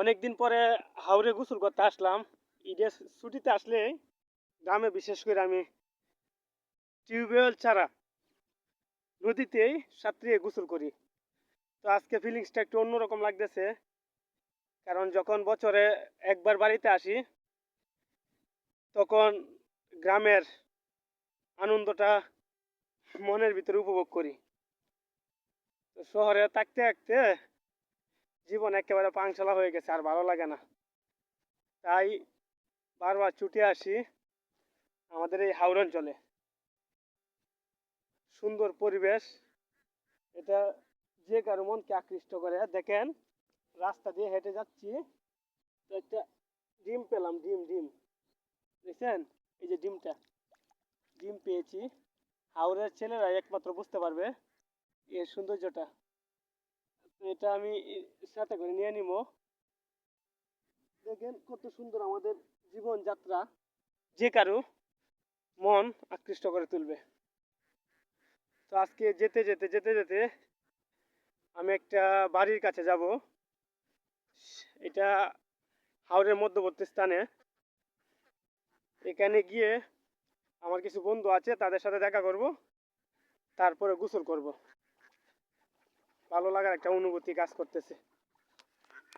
অনেকদিন পরে হাওড়ে গোসল করতে আসলাম। ঈদের ছুটিতে আসলে গ্রামে বিশেষ করে আমি টিউবওয়েল ছাড়া নদীতেই সাঁতরিয়ে গোসল করি। তো আজকে ফিলিংসটা একটু অন্যরকম লাগতেছে। কারণ যখন বছরে একবার বাড়িতে আসি, তখন গ্রামের আনন্দটা মনের ভিতরে উপভোগ করি। শহরে থাকতে থাকতে জীবন একেবারে পাংশালা হয়ে গেছে, আর ভালো লাগে না। তাই বারবার ছুটে আসি আমাদের এই হাওড় অঞ্চলে। সুন্দর পরিবেশ, এটা যে কারও মনকে আকৃষ্ট করে। দেখেন, রাস্তা দিয়ে হেঁটে যাচ্ছি, তো একটা ডিম পেলাম, ডিম ডিম। দেখছেন? এই যে ডিমটা। ডিম পেয়েছি। হাওড়ের ছেলেরা একমাত্র বুঝতে পারবে এর সৌন্দর্যটা। তো এটা আমি সাথে করে নিয়ে নিব। দেখেন কত সুন্দর আমাদের জীবনযাত্রা। যে কারও মন আকৃষ্ট করে তুলবে। তো আজকে যেতে যেতে যেতে যেতে আমি একটা বাড়ির কাছে যাব। এটা হাওড়ের মধ্যবর্তী স্থানে। এখানে গিয়ে আমার কিছু বন্ধু আছে, তাদের সাথে দেখা করব। তারপরে গোসল করব। ভালো লাগার একটা অনুভূতি কাজ করতেছে।